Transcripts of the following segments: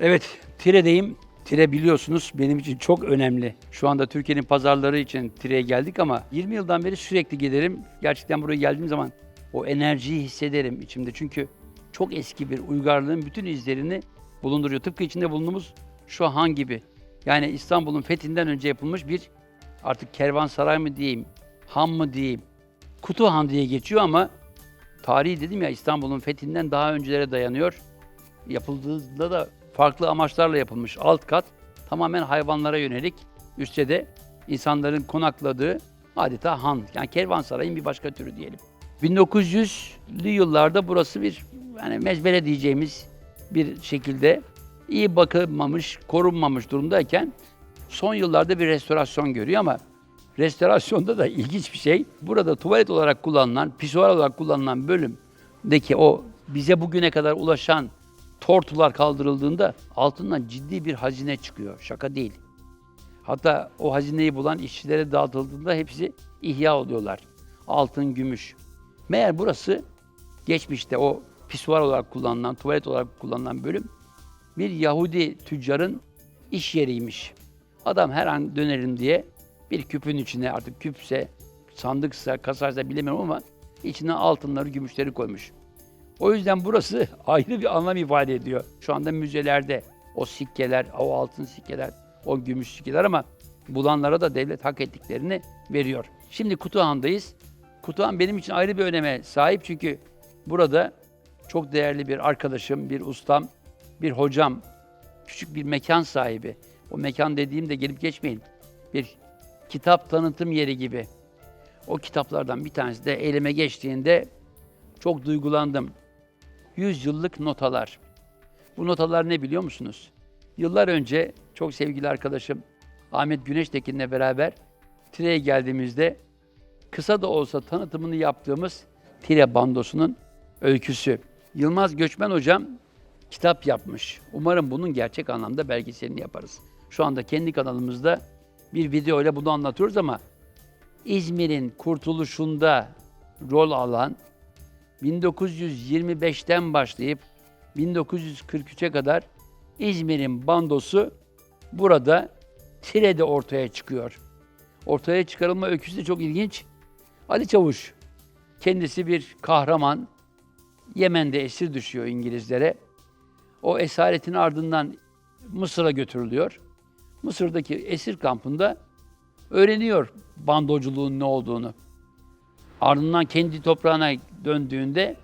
Evet, Tire'deyim. Tire biliyorsunuz benim için çok önemli. Şu anda Türkiye'nin pazarları için Tire'ye geldik ama 20 yıldan beri sürekli giderim. Gerçekten buraya geldiğim zaman o enerjiyi hissederim içimde. Çünkü çok eski bir uygarlığın bütün izlerini bulunduruyor. Tıpkı içinde bulunduğumuz şu han gibi. Yani İstanbul'un fethinden önce yapılmış bir artık kervansaray mı diyeyim, han mı diyeyim, Kutu Han diye geçiyor ama tarihi dedim ya İstanbul'un fethinden daha öncelere dayanıyor. Yapıldığında da farklı amaçlarla yapılmış. Alt kat tamamen hayvanlara yönelik. Üstte de insanların konakladığı adeta han. Yani kervansarayın bir başka türü diyelim. 1900'lü yıllarda burası bir yani mezbele diyeceğimiz bir şekilde iyi bakılmamış, korunmamış durumdayken son yıllarda bir restorasyon görüyor ama restorasyonda da ilginç bir şey. Burada tuvalet olarak kullanılan, pisuar olarak kullanılan bölümdeki o bize bugüne kadar ulaşan tortular kaldırıldığında altından ciddi bir hazine çıkıyor. Şaka değil. Hatta o hazineyi bulan işçilere dağıtıldığında hepsi ihya oluyorlar. Altın, gümüş. Meğer burası geçmişte o pisuar olarak kullanılan, tuvalet olarak kullanılan bölüm bir Yahudi tüccarın iş yeriymiş. Adam her an dönerim diye bir küpün içine artık küpse, sandıksa, kasaysa bilemiyorum ama içine altınları, gümüşleri koymuş. O yüzden burası ayrı bir anlam ifade ediyor. Şu anda müzelerde o sikkeler, o altın sikkeler, o gümüş sikkeler ama bulanlara da devlet hak ettiklerini veriyor. Şimdi Kutuhan'dayız. Kutuhan benim için ayrı bir öneme sahip çünkü burada çok değerli bir arkadaşım, bir ustam, bir hocam, küçük bir mekan sahibi. O mekan dediğimde gelip geçmeyin. Bir kitap tanıtım yeri gibi. O kitaplardan bir tanesi de elime geçtiğinde çok duygulandım. 100 yıllık notalar. Bu notalar ne biliyor musunuz? Yıllar önce çok sevgili arkadaşım Ahmet Güneştekin'le beraber Tire'ye geldiğimizde kısa da olsa tanıtımını yaptığımız Tire bandosunun öyküsü. Yılmaz Göçmen hocam kitap yapmış. Umarım bunun gerçek anlamda belgeselini yaparız. Şu anda kendi kanalımızda bir video ile bunu anlatıyoruz ama İzmir'in kurtuluşunda rol alan 1925'ten başlayıp 1943'e kadar İzmir'in bandosu burada Tire'de ortaya çıkıyor. Ortaya çıkarılma öyküsü de çok ilginç. Ali Çavuş kendisi bir kahraman. Yemen'de esir düşüyor İngilizlere. O esaretin ardından Mısır'a götürülüyor. Mısır'daki esir kampında öğreniyor bandoculuğun ne olduğunu. Ardından kendi toprağına döndüğünde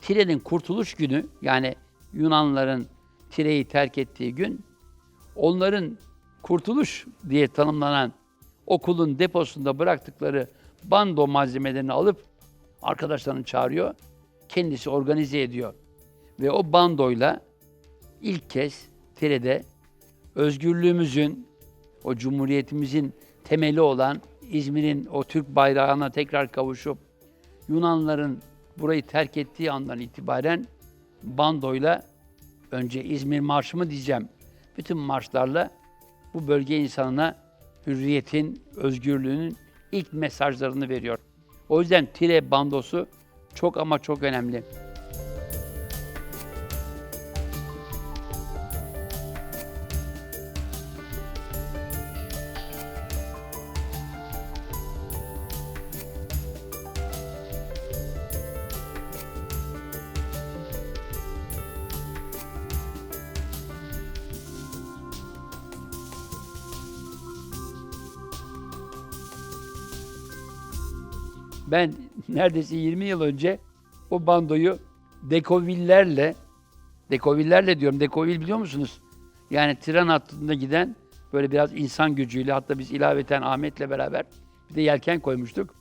Tire'nin kurtuluş günü yani Yunanların Tire'yi terk ettiği gün onların kurtuluş diye tanımlanan okulun deposunda bıraktıkları bando malzemelerini alıp arkadaşlarını çağırıyor. Kendisi organize ediyor. Ve o bandoyla ilk kez Tire'de özgürlüğümüzün, o cumhuriyetimizin temeli olan İzmir'in o Türk bayrağına tekrar kavuşup Yunanların burayı terk ettiği andan itibaren bandoyla önce İzmir Marşı mı diyeceğim, bütün marşlarla bu bölge insanına hürriyetin, özgürlüğünün ilk mesajlarını veriyor. O yüzden Tire bandosu çok ama çok önemli. Ben neredeyse 20 yıl önce o bandoyu dekovillerle, dekovillerle diyorum, dekovil biliyor musunuz? Yani tren hattında giden böyle biraz insan gücüyle hatta biz ilaveten Ahmet'le beraber bir de yelken koymuştuk.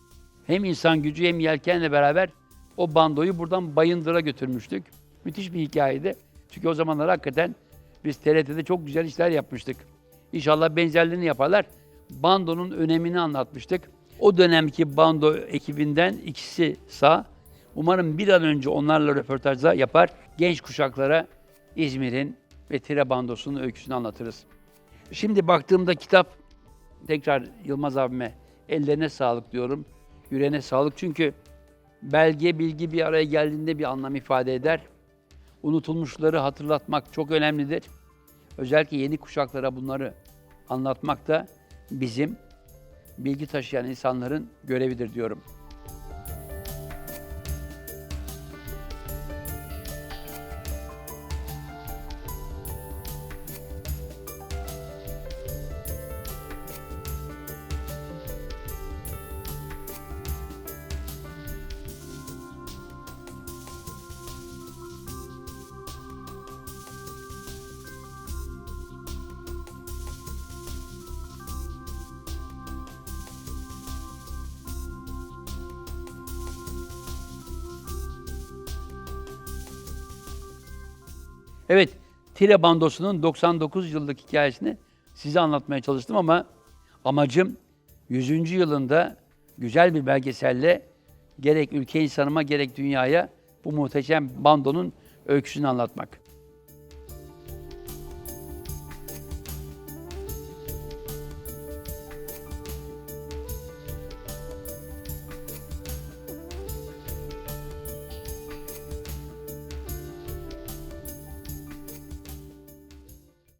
Hem insan gücü hem yelkenle beraber o bandoyu buradan Bayındır'a götürmüştük. Müthiş bir hikayeydi. Çünkü o zamanlar hakikaten biz TRT'de çok güzel işler yapmıştık. İnşallah benzerlerini yaparlar. Bandonun önemini anlatmıştık. O dönemki bando ekibinden ikisi sağ. Umarım bir an önce onlarla röportajlar yapar. Genç kuşaklara İzmir'in ve Tire bandosunun öyküsünü anlatırız. Şimdi baktığımda kitap, tekrar Yılmaz abime ellerine sağlık diyorum. Yüreğine sağlık çünkü belge, bilgi bir araya geldiğinde bir anlam ifade eder. unutulmuşları hatırlatmak çok önemlidir. Özellikle yeni kuşaklara bunları anlatmak da bizim bilgi taşıyan insanların görevidir diyorum. Evet, Tire Bandosu'nun 99 yıllık hikayesini size anlatmaya çalıştım ama amacım 100. yılında güzel bir belgeselle gerek ülke insanıma gerek dünyaya bu muhteşem bandonun öyküsünü anlatmak.